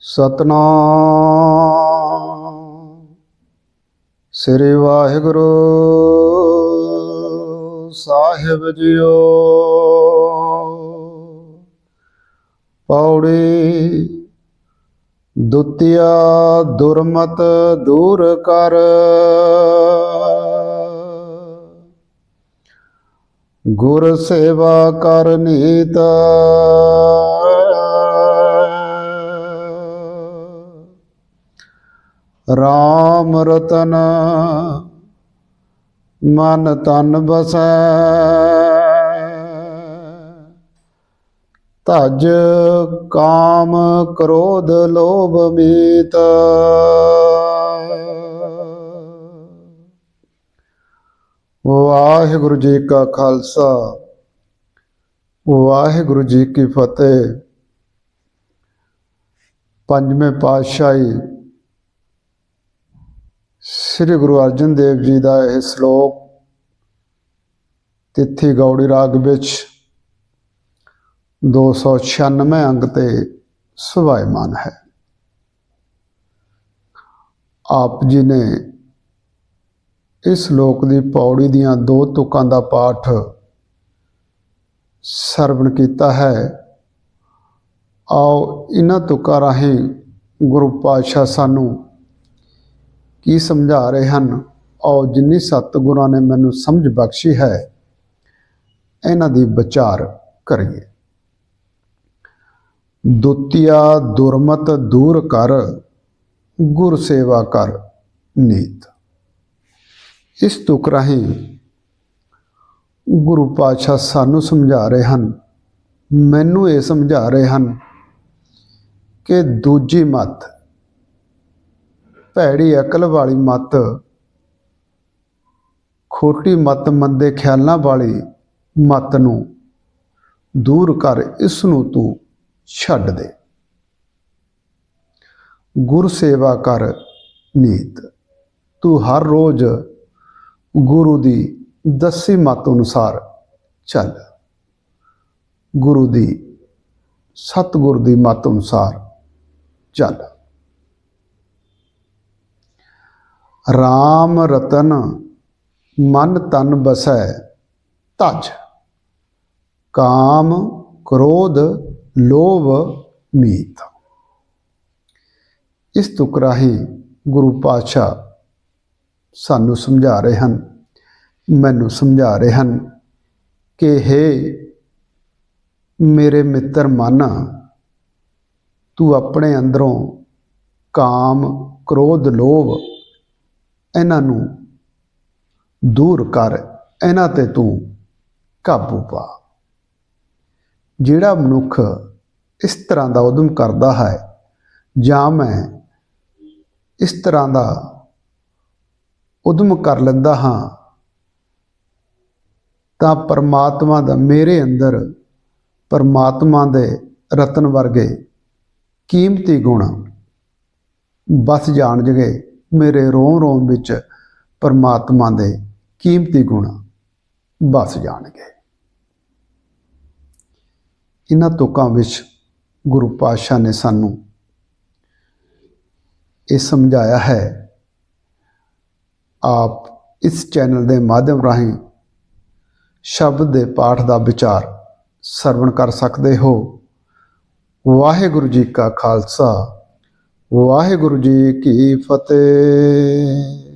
ਸਤਨਾਮ। ਸ੍ਰੀ ਵਾਹਿਗੁਰੂ ਸਾਹਿਬ ਜੀਓ। ਪੌੜੀ ਦੁਤੀਆ ਦੁਰਮਤ ਦੂਰ ਕਰ। ਗੁਰ ਸੇਵਾ ਕਰ ਨੀਤ ਰਾਮ ਰਤਨ, ਮਨ ਤਨ ਬਸੈ ਧਜ ਕਾਮ ਕ੍ਰੋਧ ਲੋਭ ਮੀਤ। ਵਾਹਿਗੁਰੂ ਜੀ ਕਾ ਖਾਲਸਾ, ਵਾਹਿਗੁਰੂ ਜੀ ਕੀ ਫਤਿਹ। ਪੰਜਵੇਂ ਪਾਤਸ਼ਾਹੀ ਸ੍ਰੀ ਗੁਰੂ ਅਰਜਨ ਦੇਵ ਜੀ ਦਾ ਇਹ ਸ਼ਲੋਕ ਤਿੱਥੀ ਗੌੜੀ ਰਾਗ ਵਿੱਚ 296 ਅੰਗ ਤੇ ਸੁਭਾਇਮਾਨ ਹੈ। ਆਪ ਜੀ ਨੇ ਇਸ ਲੋਕ ਦੀ ਪੌੜੀ ਦੀਆਂ ਦੋ ਤੁਕਾਂ ਦਾ ਪਾਠ ਸਰਵਣ ਕੀਤਾ ਹੈ। ਆਓ ਇਹਨਾਂ ਤੁਕਾਂ ਰਾਹੀਂ ਗੁਰੂ ਪਾਤਸ਼ਾਹ ਸਾਨੂੰ ਕੀ ਸਮਝਾ ਰਹੇ ਹਨ? ਔਰ ਜਿੰਨੀ ਸਤਿਗੁਰਾਂ ਨੇ ਮੈਨੂੰ ਸਮਝ ਬਖਸ਼ੀ ਹੈ, ਇਹਨਾਂ ਦੀ ਵਿਚਾਰ ਕਰੀਏ। ਦੁਤੀਆ ਦੁਰਮਤ ਦੂਰ ਕਰ, ਗੁਰ ਸੇਵਾ ਕਰ ਨੀਤ। ਇਸ ਤੁਕ ਰਾਹੀਂ ਗੁਰੂ ਪਾਤਸ਼ਾਹ ਸਾਨੂੰ ਸਮਝਾ ਰਹੇ ਹਨ, ਮੈਨੂੰ ਇਹ ਸਮਝਾ ਰਹੇ ਹਨ ਕਿ ਦੂਜੀ ਮਤ ਭੈੜੀ ਅਕਲ ਵਾਲੀ ਮਤ, ਖੋਟੀ ਮਤ ਮੰਦੇ ਖਿਆਲਾਂ ਵਾਲੀ ਮਤ ਨੂੰ ਦੂਰ ਕਰ ਇਸ ਨੂੰ ਤੂੰ ਛੱਡ ਦੇ। ਗੁਰ ਸੇਵਾ ਕਰ ਨੀਤ। ਤੂੰ ਹਰ ਰੋਜ਼ ਗੁਰੂ ਦੀ ਦੱਸੀ ਮਤ ਅਨੁਸਾਰ ਚੱਲ। ਗੁਰੂ ਦੀ ਸਤਿਗੁਰ ਦੀ ਮਤ ਅਨੁਸਾਰ ਚੱਲ। RAM ਰਤਨ ਮਨ ਤਨ ਬਸੈ ਤਜ ਕਾਮ ਕ੍ਰੋਧ ਲੋਭ ਮੀਤ। ਇਸ ਤੁਕ ਰਾਹੀਂ ਗੁਰੂ ਪਾਤਸ਼ਾਹ ਸਾਨੂੰ ਸਮਝਾ ਰਹੇ ਹਨ, ਮੈਨੂੰ ਸਮਝਾ ਰਹੇ ਹਨ ਕਿ हे ਮੇਰੇ ਮਿੱਤਰ ਮਨ, ਤੂੰ ਆਪਣੇ ਅੰਦਰੋਂ ਕਾਮ ਕ੍ਰੋਧ ਲੋਭ ਇਹਨਾਂ ਨੂੰ ਦੂਰ ਕਰ, ਇਹਨਾਂ ਤੇ ਤੂੰ ਕਾਬੂ ਪਾ। ਜਿਹੜਾ ਮਨੁੱਖ ਇਸ ਤਰ੍ਹਾਂ ਦਾ ਉਦਮ ਕਰਦਾ ਹੈ, ਜਾਂ ਮੈਂ ਇਸ ਤਰ੍ਹਾਂ ਦਾ ਉਦਮ ਕਰ ਲੈਂਦਾ ਹਾਂ, ਤਾਂ ਪਰਮਾਤਮਾ ਦਾ ਮੇਰੇ ਅੰਦਰ ਪਰਮਾਤਮਾ ਦੇ ਰਤਨ ਵਰਗੇ ਕੀਮਤੀ ਗੁਣ ਬਸ ਜਾਣਗੇ ਮੇਰੇ ਰੋਮ ਰੋਮ ਵਿੱਚ ਪਰਮਾਤਮਾ ਦੇ ਕੀਮਤੀ ਗੁਣ ਬਸ ਜਾਣਗੇ। ਇਹਨਾਂ ਤੁਕਾਂ ਵਿੱਚ ਗੁਰੂ ਪਾਤਸ਼ਾਹ ਨੇ ਸਾਨੂੰ ਇਹ ਸਮਝਾਇਆ ਹੈ, ਆਪ ਇਸ ਚੈਨਲ ਦੇ ਮਾਧਿਅਮ ਰਾਹੀਂ ਸ਼ਬਦ ਦੇ ਪਾਠ ਦਾ ਵਿਚਾਰ ਸਰਵਣ ਕਰ ਸਕਦੇ ਹੋ। ਵਾਹਿਗੁਰੂ ਜੀ ਕਾ ਖਾਲਸਾ ਵਾਹਿਗੁਰੂ ਜੀ ਕੀ ਫਤਿਹ।